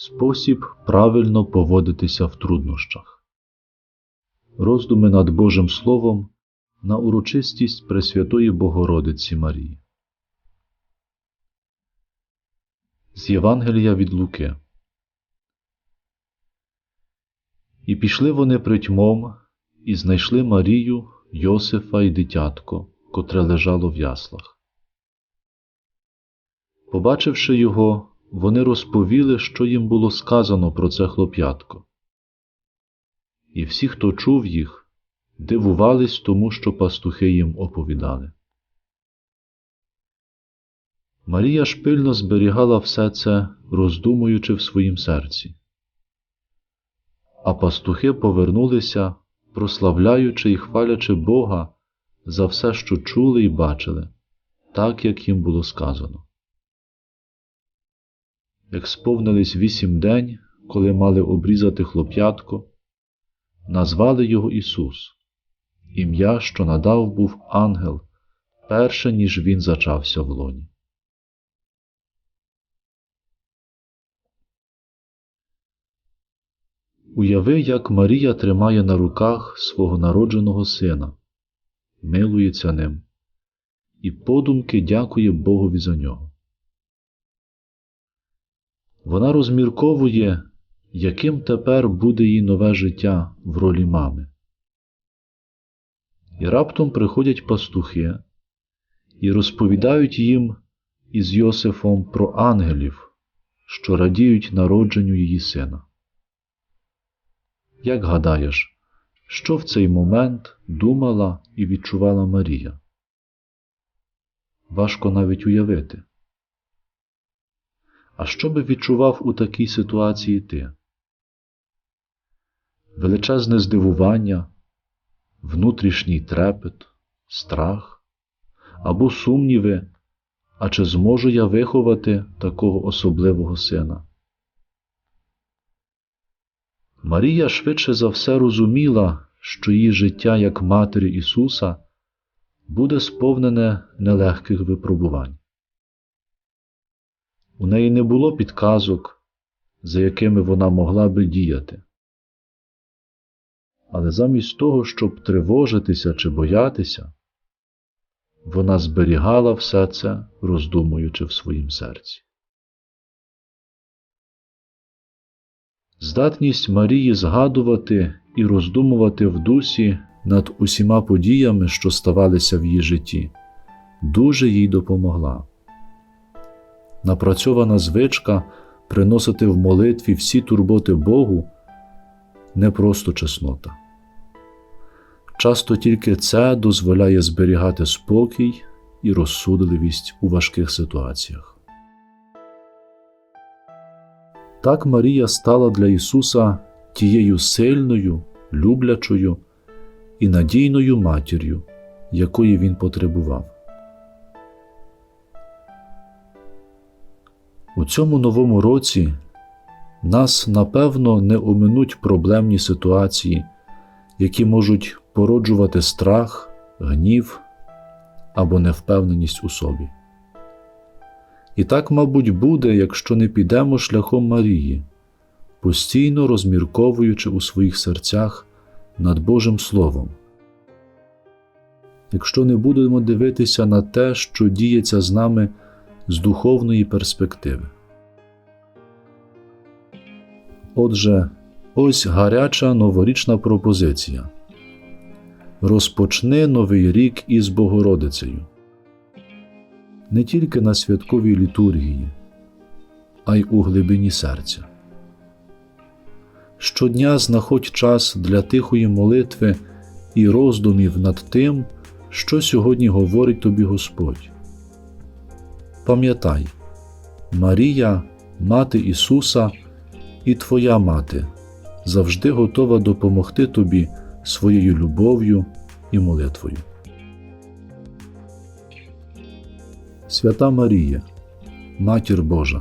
Спосіб правильно поводитися в труднощах. Роздуми над Божим Словом на урочистість Пресвятої Богородиці Марії. З Євангелія від Луки. І пішли вони притьмом, і знайшли Марію, Йосифа і дитятко, котре лежало в яслах. Побачивши його, вони розповіли, що їм було сказано про це хлоп'ятко. І всі, хто чув їх, дивувались тому, що пастухи їм оповідали. Марія ж пильно зберігала все це, роздумуючи в своїм серці. А пастухи повернулися, прославляючи і хвалячи Бога за все, що чули і бачили, так як їм було сказано. Як сповнились вісім день, коли мали обрізати хлоп'ятко, назвали його Ісус, ім'я, що надав був ангел, перше, ніж він зачався в лоні. Уяви, як Марія тримає на руках свого народженого сина, милується ним і подумки дякує Богові за нього. Вона розмірковує, яким тепер буде її нове життя в ролі мами. І раптом приходять пастухи і розповідають їм із Йосифом про ангелів, що радіють народженню її сина. Як гадаєш, що в цей момент думала і відчувала Марія? Важко навіть уявити. А що би відчував у такій ситуації ти? Величезне здивування, внутрішній трепет, страх або сумніви, а чи зможу я виховати такого особливого сина? Марія швидше за все розуміла, що її життя як Матері Ісуса буде сповнене нелегких випробувань. У неї не було підказок, за якими вона могла би діяти. Але замість того, щоб тривожитися чи боятися, вона зберігала все це, роздумуючи в своїм серці. Здатність Марії згадувати і роздумувати в дусі над усіма подіями, що ставалися в її житті, дуже їй допомогла. Напрацьована звичка приносити в молитві всі турботи Богу не просто чеснота. Часто тільки це дозволяє зберігати спокій і розсудливість у важких ситуаціях. Так Марія стала для Ісуса тією сильною, люблячою і надійною матір'ю, якої Він потребував. У цьому новому році нас напевно не оминуть проблемні ситуації, які можуть породжувати страх, гнів або невпевненість у собі. І так, мабуть, буде, якщо не підемо шляхом Марії, постійно розмірковуючи у своїх серцях над Божим Словом. Якщо не будемо дивитися на те, що діється з нами з духовної перспективи. Отже, ось гаряча новорічна пропозиція. Розпочни новий рік із Богородицею не тільки на святковій літургії, а й у глибині серця. Щодня знаходь час для тихої молитви і роздумів над тим, що сьогодні говорить тобі Господь. Пам'ятай, Марія, Мати Ісуса і Твоя Мати завжди готова допомогти тобі своєю любов'ю і молитвою. Свята Марія, Матір Божа,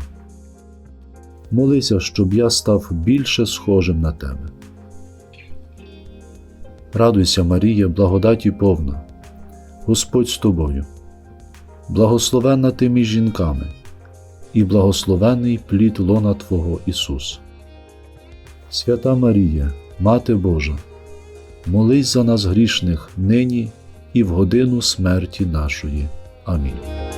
молися, щоб я став більше схожим на тебе. Радуйся, Марія, благодаті повна, Господь з тобою, благословенна ти між жінками, і благословений плід лона Твого Ісус. Свята Марія, Мати Божа, молись за нас грішних нині і в годину смерті нашої. Амінь.